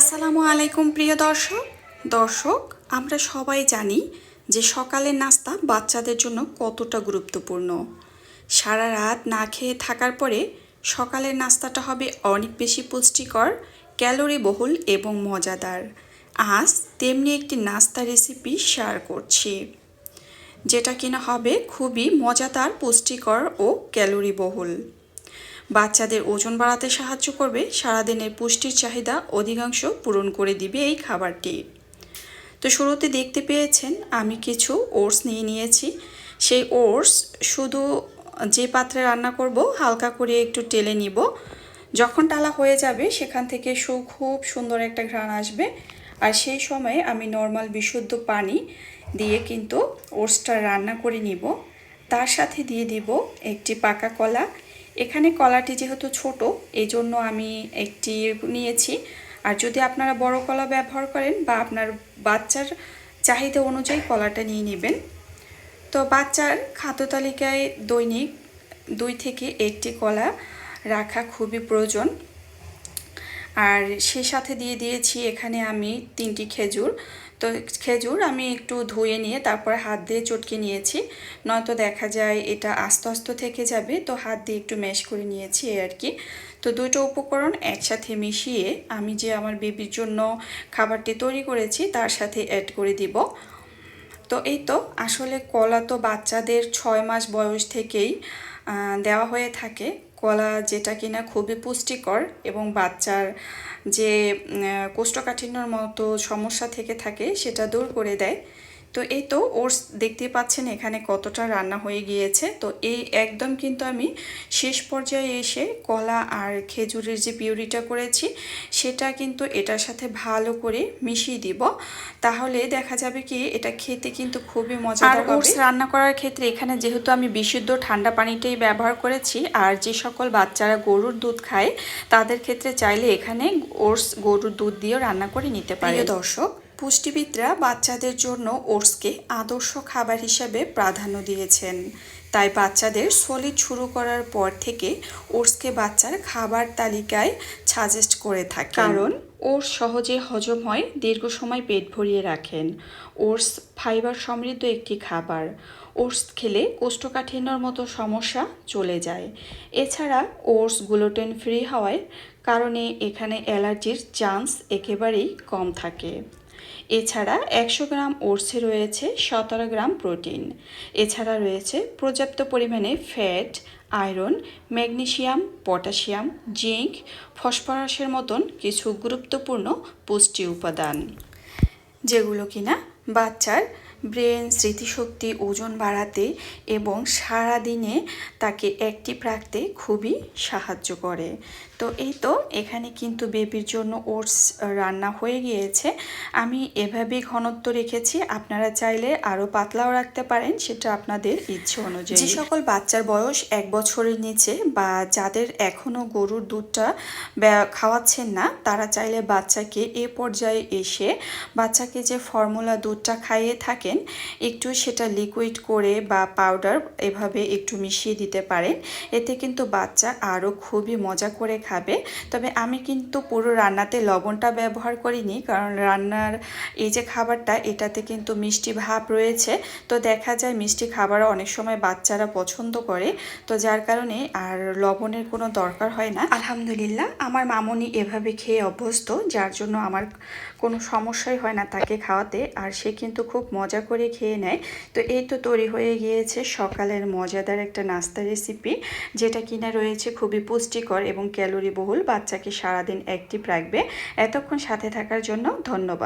আসসালামু আলাইকুম, প্রিয় দর্শক। দর্শক, আমরা সবাই জানি যে সকালের নাস্তা বাচ্চাদের জন্য কতটা গুরুত্বপূর্ণ। সারা রাত না খেয়ে থাকার পরে সকালের নাস্তাটা হবে অনেক বেশি পুষ্টিকর, ক্যালোরি বহুল এবং মজাদার। আজ তেমনি একটি নাস্তা রেসিপি শেয়ার করছি, যেটা কিনা হবে খুবই মজাদার, পুষ্টিকর ও ক্যালোরি বহুল। বাচ্চাদের ওজন বাড়াতে সাহায্য করবে সারাদিনের পুষ্টির চাহিদা অধিকাংশ পূরণ করে দিবে এই খাবারটি। তো শুরুতে দেখতে পেয়েছেন, আমি কিছু ওটস নিয়ে নিয়েছি। সেই ওটস শুধু যে পাত্রে রান্না করব, হালকা করে একটু টেলে নিব। যখন টালা হয়ে যাবে, সেখান থেকে সু, খুব সুন্দর একটা ঘ্রাণ আসবে। আর সেই সময়ে আমি নর্মাল বিশুদ্ধ পানি দিয়ে কিন্তু ওটসটা রান্না করে নিব। তার সাথে দিয়ে দিব একটি পাকা কলা এখানে কলাটি যেহেতু ছোট এই জন্য আমি একটি নিয়েছি। আর যদি আপনারা বড় কলা ব্যবহার করেন বা আপনার বাচ্চার চাহিদা অনুযায়ী কলাটা নিয়ে নেবেন। তো বাচ্চার খাদ্য তালিকায় দৈনিক দুই থেকে একটি কলা রাখা খুবই প্রয়োজন। আর সে সাথে দিয়ে দিয়েছি এখানে আমি তিনটি খেজুর। তো খেজুর আমি একটু ধুয়ে নিয়ে তারপরে হাত দিয়ে চটকে নিয়েছি। নয়তো দেখা যায় এটা আস্তে আস্তে থেকে যাবে, তো হাত দিয়ে একটু ম্যাশ করে নিয়েছি আর কি। তো দুটো উপকরণ একসাথে মিশিয়ে আমি যে আমার বেবির জন্য খাবারটি তৈরি করেছি তার সাথে অ্যাড করে দিব। তো এই তো, আসলে কলা তো বাচ্চাদের ছয় মাস বয়স থেকেই দেওয়া হয়ে থাকে। কলা যেটা কিনা খুবই পুষ্টিকর এবং বাচ্চার যে কোষ্ঠকাঠিন্যর মতো সমস্যা থেকে থাকে সেটা দূর করে দেয়। তো এই তো ওটস দেখতে পাচ্ছেন এখানে কতটা রান্না হয়ে গিয়েছে। তো এই একদম কিন্তু আমি শেষ পর্যায়ে এসে কলা আর খেজুরের যে পিউরিটা করেছি সেটা কিন্তু এটার সাথে ভালো করে মিশিয়ে দিব। তাহলে দেখা যাবে কি এটা খেতে কিন্তু খুবই মজাদার হবে। ওটস রান্না করার ক্ষেত্রে এখানে যেহেতু আমি বিশুদ্ধ ঠান্ডা পানিটাই ব্যবহার করেছি আর যে সকল বাচ্চারা গরুর দুধ খায় তাদের ক্ষেত্রে চাইলে এখানে ওটস গরুর দুধ দিয়েও রান্না করে নিতে পারে। দর্শক পুষ্টিবিদরা বাচ্চাদের জন্য ওটসকে আদর্শ খাবার হিসেবে প্রাধান্য দিয়েছেন। তাই বাচ্চাদের সলিড শুরু করার পর থেকে ওটসকে বাচ্চার খাবার তালিকায় সাজেস্ট করে থাকে কারণ ওটস সহজে হজম হয় দীর্ঘ সময় পেট ভরিয়ে রাখেন। ওটস ফাইবার সমৃদ্ধ একটি খাবার। ওটস খেলে কোষ্ঠকাঠিন্যর মতো সমস্যা চলে যায়। এছাড়া ওটস গ্লুটেন ফ্রি হওয়ায় কারণে এখানে অ্যালার্জির চান্স একেবারেই কম থাকে। এছাড়া একশো গ্রাম ওটসে রয়েছে সতেরো গ্রাম প্রোটিন। এছাড়া রয়েছে পর্যাপ্ত পরিমাণে fat, iron, magnesium, potassium, zinc, ফসফরাসের মতন কিছু গুরুত্বপূর্ণ পুষ্টি উপাদান, যেগুলো কিনা বাচ্চার ব্রেন, স্মৃতিশক্তি, ওজন বাড়াতে এবং সারা দিনে তাকে অ্যাক্টিভ রাখতে খুবই সাহায্য করে। তো এই তো, এখানে কিন্তু বেবির জন্য ওটস রান্না হয়ে গিয়েছে। আমি এভাবেই ঘনত্ব রেখেছি, আপনারা চাইলে আরও পাতলাও রাখতে পারেন, সেটা আপনাদের ইচ্ছে অনুযায়ী। যে সকল বাচ্চার বয়স এক বছরের নিচে বা যাদের এখনও গরুর দুধটা খাওয়াচ্ছেন না, তারা চাইলে বাচ্চাকে এ পর্যায়ে এসে বাচ্চাকে যে ফর্মুলা দুধটা খাইয়ে থাকেন একটু সেটা লিকুইড করে বা পাউডার এভাবে একটু মিশিয়ে দিতে পারেন। এতে কিন্তু বাচ্চা আরও খুবই মজা করে খাবে। তবে আমি কিন্তু পুরো রান্নাতে লবণটা ব্যবহার করিনি, কারণ রান্নার এই যে খাবারটা, এটাতে কিন্তু মিষ্টি ভাব রয়েছে। তো দেখা যায় মিষ্টি খাবার অনেক সময় বাচ্চারা পছন্দ করে। তো যার কারণে আর লবণের কোনো দরকার হয় না। আলহামদুলিল্লাহ, আমার মামনি এভাবে খেয়ে অভ্যস্ত, যার জন্য আমার কোনো সমস্যাই হয় না তাকে খাওয়াতে। আর সে কিন্তু খুব মজা করে খেয়ে নেয়। তো এই তো তৈরি হয়ে গিয়েছে সকালের মজাদার একটা নাস্তা রেসিপি যেটা কিনা রয়েছে খুবই পুষ্টিকর এবং ক্যালোরি বহুল বাচ্চাকে সারাদিন অ্যাক্টিভ রাখবে। এতক্ষণ সাথে থাকার জন্য ধন্যবাদ।